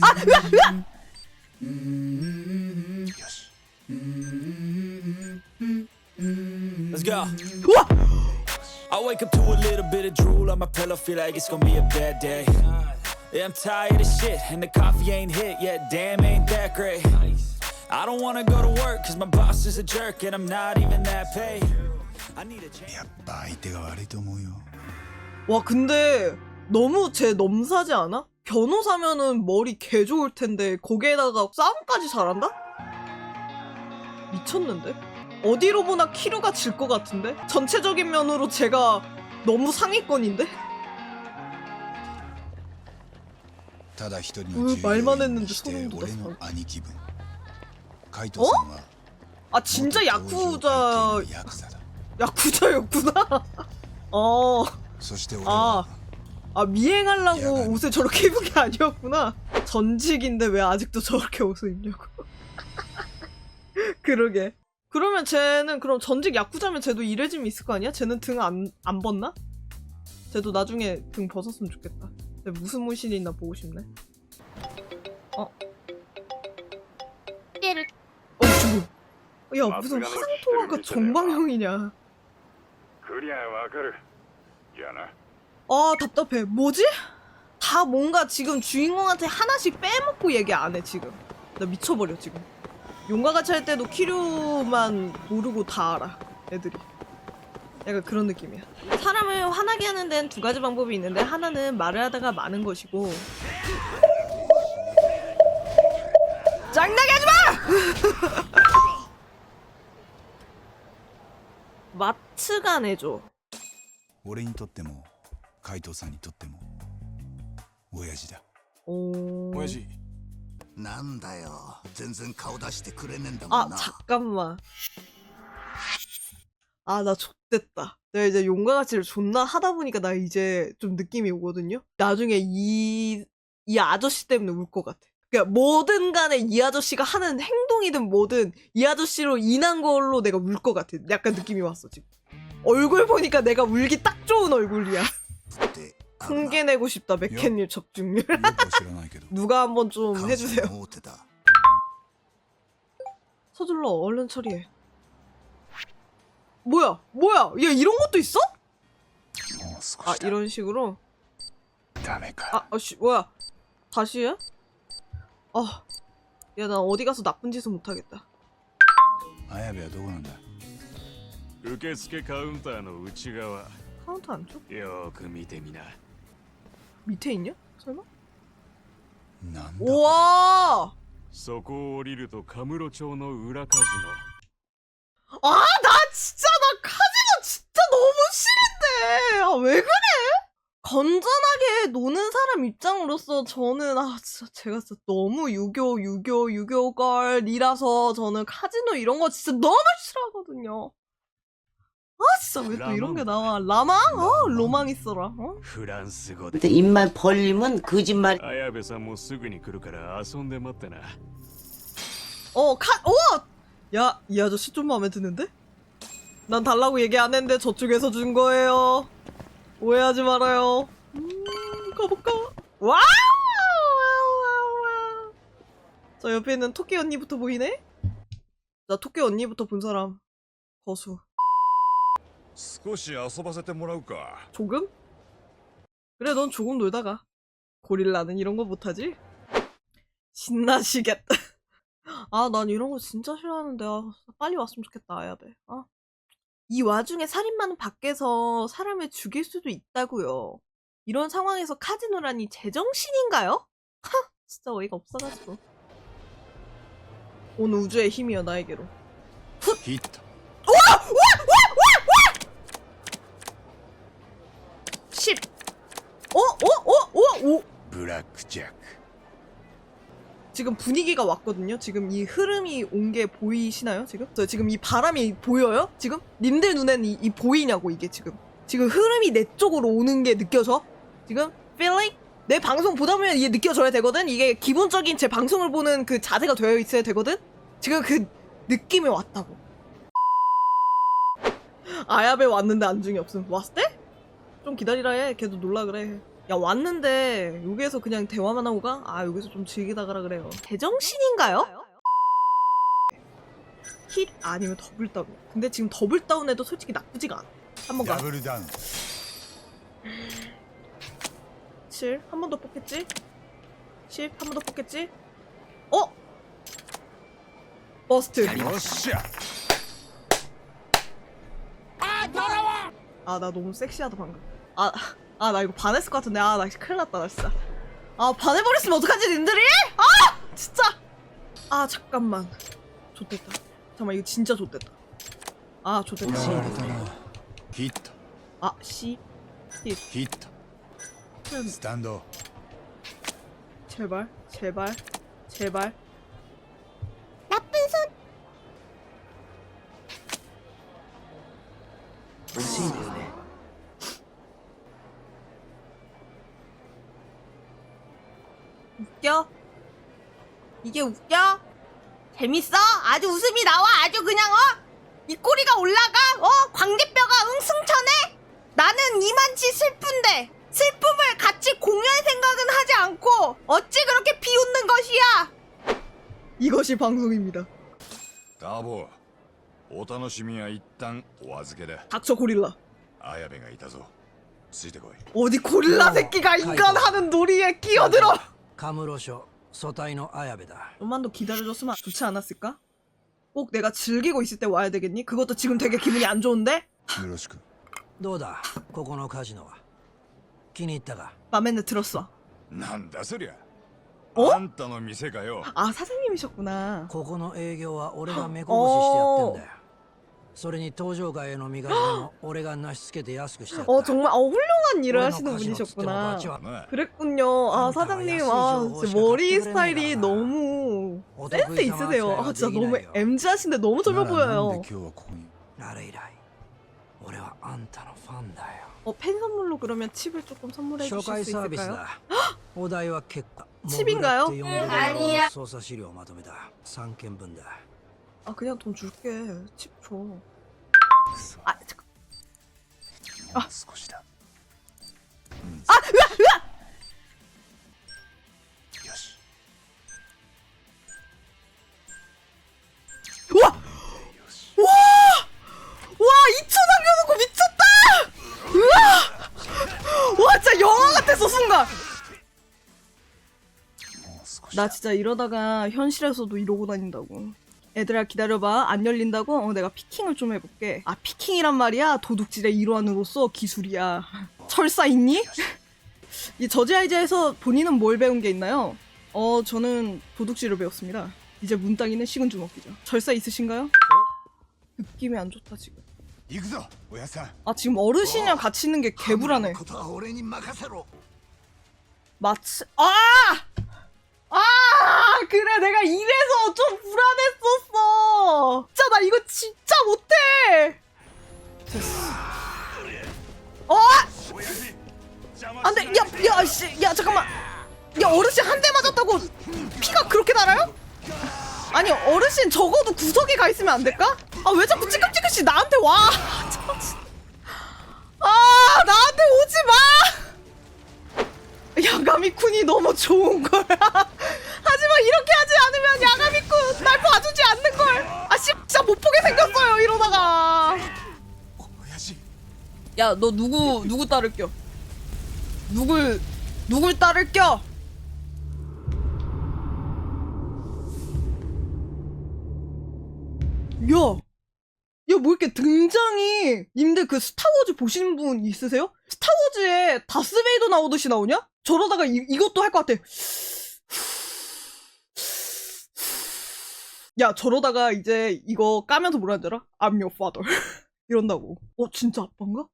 아, 으아, 으아! Let's go. 우와! I wake up to a little bit of drool on my pillow, feel like it's gonna be a bad day. Yeah, I'm tired of shit, and the coffee ain't hit yet. Damn, ain't that great. I don't wanna go to work, cause my boss is a jerk, and I'm not even that paid. I need a change. やっぱ相手が悪いと思うよ 와 근데 너무 쟤 넘사지 않아? 변호사면은 머리 개 좋을 텐데 거기에다가 싸움까지 잘한다? 미쳤는데? 어디로 보나 키루가 질 것 같은데? 전체적인 면으로 제가 너무 상위권인데? ただ一人うの従業 말만 員 했는데 にして 소름 돋았어. 俺の兄貴分海藤さんは 아 진짜 元登場 야쿠자 会系のヤクザだ 야쿠자였구나. 어. そして俺は 아, 아 미행하려고 야간. 옷을 저렇게 입은 게 아니었구나. 전직인데 왜 아직도 저렇게 옷을 입냐고. 그러게. 그러면 쟤는 그럼 전직 야쿠자면 쟤도 이래짐이 있을 거 아니야? 쟤는 등 안 안 벗나? 쟤도 나중에 등 벗었으면 좋겠다. 근데 무슨 문신이 있나 보고 싶네. 어. 깨를 어 죽음. 야 무슨 화상통화가 정방형이냐. クリアわかるやな 아 답답해. 뭐지? 다 뭔가 지금 주인공한테 하나씩 빼먹고 얘기 안 해 지금. 나 미쳐버려 지금. 용과 같이 할 때도 키류만 모르고 다 알아. 애들이. 약간 그런 느낌이야. 사람을 화나게 하는 데는 두 가지 방법이 있는데 하나는 말을 하다가 많은 것이고 짱나게 하지 마! 마트가 내줘. 俺にとっても 海藤さんにとっても親父だ 오. 親父なんだよ全然顔出してくれねえんだも 아 んな 잠깐만 아 나 좆됐다 내가 이제 용과 가치를 존나 하다 보니까 나 이제 좀 느낌이 오거든요 나중에 이, 이 아저씨 때문에 울 것 같아 그러니까 뭐든 간에 이 아저씨가 하는 행동이든 뭐든 이 아저씨로 인한 걸로 내가 울 것 같아 약간 느낌이 왔어 지금 얼굴 보니까 내가 울기 딱 좋은 얼굴이야 ってあるな 흉계 내고 싶다 맥캣님 적중률 よくは知らないけど 누가 한번 좀 感謝 해주세요 思ってた 서둘러 얼른 처리해. 뭐야? 뭐야? 야 이런 것도 있어? もう少 아 しだ 이런 식으로? ダメか 아, 아씨 뭐야? 다시 해? 아, 야 나 어디 가서 나쁜 짓은 못하겠다. 綾部はどこなんだ受付カウンターの内側 카운터 안 줘? よーく見てみな 밑에 있냐? 설마? なんだ 우와! そこを降りるとカムロ町の裏カジ 아, 나 진짜 나 카지노 진짜 너무 싫은데. 아, 왜 그래? 건전하게 노는 사람 입장으로서 저는 아 진짜 제가 진짜 너무 유교 유교 유교걸이라서 저는 카지노 이런 거 진짜 너무 싫어하거든요. 아 진짜 왜 또 이런 게 나와? 라망? 어 로망 있어라. 어? ノフランス語で 근데 입만 벌리면 거짓말 綾部さんもすぐに来るから遊んで待ってな 어, 카, 어! 야, 이 아저씨 좀 마음에 드는데? 난 달라고 얘기 안 했는데 저쪽에서 준 거예요. 오해하지 말아요. 음, 가볼까? 와우! 와우, 와우, 와우. 저 옆에 있는 토끼 언니부터 보이네? 자, 토끼 언니부터 본 사람. 거수. 少し遊ばせてもらうか 조금? 그래, 넌 조금 놀다가. 고릴라는 이런 거 못하지? 신나시겠다. 아, 난 이런 거 진짜 싫어하는데. 아, 빨리 왔으면 좋겠다, 아야베. 아. 이 와중에 살인마는 밖에서 사람을 죽일 수도 있다고요. 이런 상황에서 카지노라니 제정신인가요? 하! 진짜 어이가 없어가지고. 온 우주의 힘이여 나에게로. ヒット 10! 어? 어? 어? 어? 오! 블랙잭. 지금 분위기가 왔거든요. 지금 이 흐름이 온 게 보이시나요? 지금? 저 지금 이 바람이 보여요? 지금? 님들 눈엔 이, 이 보이냐고 이게 지금. 지금 흐름이 내 쪽으로 오는 게 느껴져? 지금? feeling? 내 방송 보다 보면 이게 느껴져야 되거든? 이게 기본적인 제 방송을 보는 그 자세가 되어 있어야 되거든? 지금 그 느낌이 왔다고. 아야베 왔는데 안중이 없음. 뭐 왔을 때? 좀 기다리라 해. 걔도 놀라 그래. 야 왔는데 여기에서 그냥 대화만 하고 가? 아 여기서 좀 즐기다 가라 그래요. 제정신인가요? 힛 아니면 더블 다운. 근데 지금 더블 다운해도 솔직히 나쁘지가 않아. 한번 가. 야, 7. 한 번 더 뽑겠지? 10. 한 번 더 뽑겠지? 어? 버스트. 러시아 아 나 너무 섹시하다 방금. 아 아 나 이거 반했을 것 같은데 아 나 큰일 났다 나 진짜 아 반해버렸으면 어떡하지 님들이? 아 진짜 아 잠깐만 좋됐다 잠깐만 이거 진짜 좋됐다 아 좋됐다 ヒット 아 씨. 힛 ヒット 흠, スタンド 제발 제발 제발 아주 웃음이 나와 아주 그냥 어? 입꼬리가 올라가? 어? 광대뼈가 응승천해? 나는 이만치 슬픈데 슬픔을 같이 공유할 생각은 하지 않고 어찌 그렇게 비웃는 것이야? 이것이 방송입니다 ターボお楽しみは一旦お預けだ 닥쳐 고릴라 綾部がいたぞついてこい 어디 고릴라 새끼가 인간 하는 놀이에 끼어들어 カムロ署組対の綾部だ 좀만 더 기다려줬으면 좋지 않았을까? 꼭 내가 즐기고 있을 때 와야 되겠니? 그것도 지금 되게 기분이 안 좋은데? よろしくどうだここのカジノは気に入ったか 맘에 들었어 なんだそりゃおあんたの店かよ 아 사장님이셨구나 ここの営業は俺が目こぼししてやってんだよそれに登場会への見返りも俺が成しつけて安くしてやった 어 정말 어, 훌륭한 일을 俺の 하시는 カジノっつっても 분이셨구나 街はなあ 그랬군요 아 사장님 아 진짜 머리 스타일이 너무 센스 있으세요 아 진짜 너무 MZ 하신데 너무 な 젊어 らなんで 보여요 今日はここにあれ以来俺はあんたのファンだよ 어 팬 선물로 그러면 칩을 조금 선물해 紹 주실 介 수 サービス 있을까요? だお題は結果 칩인가요? モグラって呼んでるけど捜査資料をまとめた3件分だ 아 그냥 돈 줄게 칩 줘. くそ 아 잠깐 もう少しだ 아 으아 으아 아! 씨발! 나 진짜 이러다가 현실에서도 이러고 다닌다고. 애들아 기다려봐 안 열린다고? 어 내가 피킹을 좀 해볼게 아 피킹이란 말이야 도둑질의 일환으로서 기술이야 철사 있니? 이 저지아이제에서 본인은 뭘 배운 게 있나요? 어 저는 도둑질을 배웠습니다 이제 문따기는 식은 주먹기죠 철사 있으신가요? 느낌이 안 좋다 지금 아 지금 어르신이랑 같이 있는 게 개불하네. 마치 아! 아 그래 내가 이래서 좀 불안했었어 진짜 나 이거 진짜 못해 됐어 어! 안돼 야야 씨 야 잠깐만 야 어르신 한 대 맞았다고 피가 그렇게 달아요? 아니 어르신 적어도 구석에 가 있으면 안 될까? 아 왜 자꾸 찌끔찌끔씩 나한테 와. 아 나한테 오지 마 야가미쿤이 너무 좋은 걸. 하지만 이렇게 하지 않으면 야가미쿤 날 봐주지 않는 걸. 아 씨, 진짜 못 보게 생겼어요 이러다가. 親父야너 누구 누구 딸을 껴? 누굴 누굴 딸을 껴? 야. 야, 뭐 이렇게 등장이, 님들 그 스타워즈 보신 분 있으세요? 스타워즈에 다스베이더 나오듯이 나오냐? 저러다가 이, 이것도 할 것 같아. 야, 저러다가 이제 이거 까면서 뭐라 하더라? I'm your father. 이런다고. 어, 진짜 아빠인가?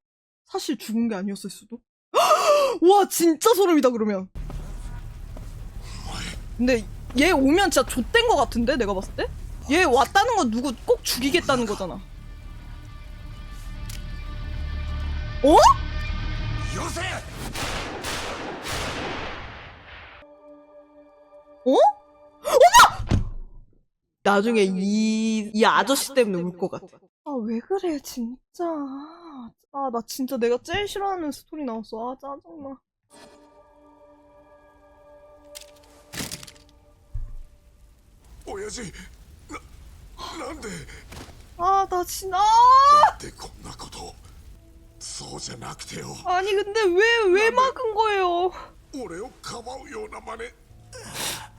사실 죽은 게 아니었을 수도? 와, 진짜 소름이다, 그러면. 근데 얘 오면 진짜 좆된 것 같은데, 내가 봤을 때? 얘 왔다는 건 누구 꼭 죽이겠다는 거잖아. 어? よせ 어? 어머! 나중에 이, 이 아저씨 때문에 울 것 같아. 아, 왜 그래, 진짜. 아, 아, 나 진짜 내가 제일 싫어하는 스토리 나왔어. 아, 짜증나. 오야지, 나, 난데. 아, 나 진짜. 아! 근데, こんなこと. 아니, 근데 왜, 왜 막은 거예요? 俺をかばうような真似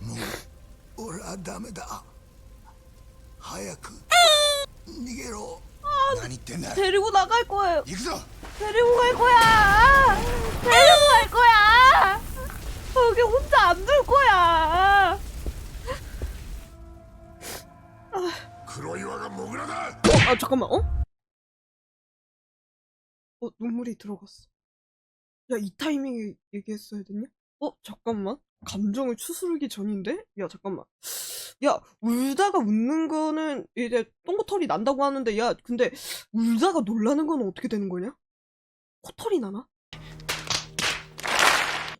もう俺はダメだ早く逃げろ何言ってんだ 데리고 나갈 거예요. 行くぞ 데리고 갈 거야. 데리고 갈 거야. 여기 혼자 안 둘 거야. 黒岩がモグラだ 어, 아 잠깐만. 어? 어 눈물이 들어갔어. 야 이 타이밍에 얘기했어야 됐냐? 어 잠깐만. 감정을 추스르기 전인데? 야 잠깐만. 야 울다가 웃는 거는 이제 똥꼬털이 난다고 하는데 야 근데 울다가 놀라는 건 어떻게 되는 거냐? 코털이 나나?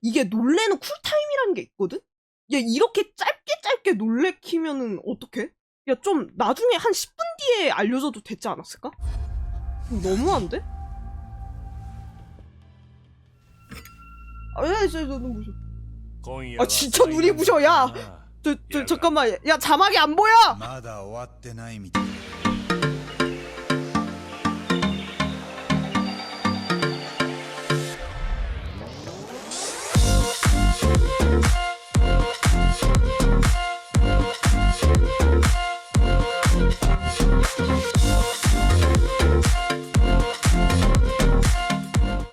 이게 놀래는 쿨타임이라는 게 있거든? 야 이렇게 짧게 짧게 놀래키면은 어떡해? 야 좀 나중에 한 10분 뒤에 알려줘도 됐지 않았을까? 너무한데? 아, 야, 저, 저, 눈 부셔. 아, 진짜 눈이 부셔, 야! 저, 저, 잠깐만. 야, 자막이 안 보여! まだ終わってないみたい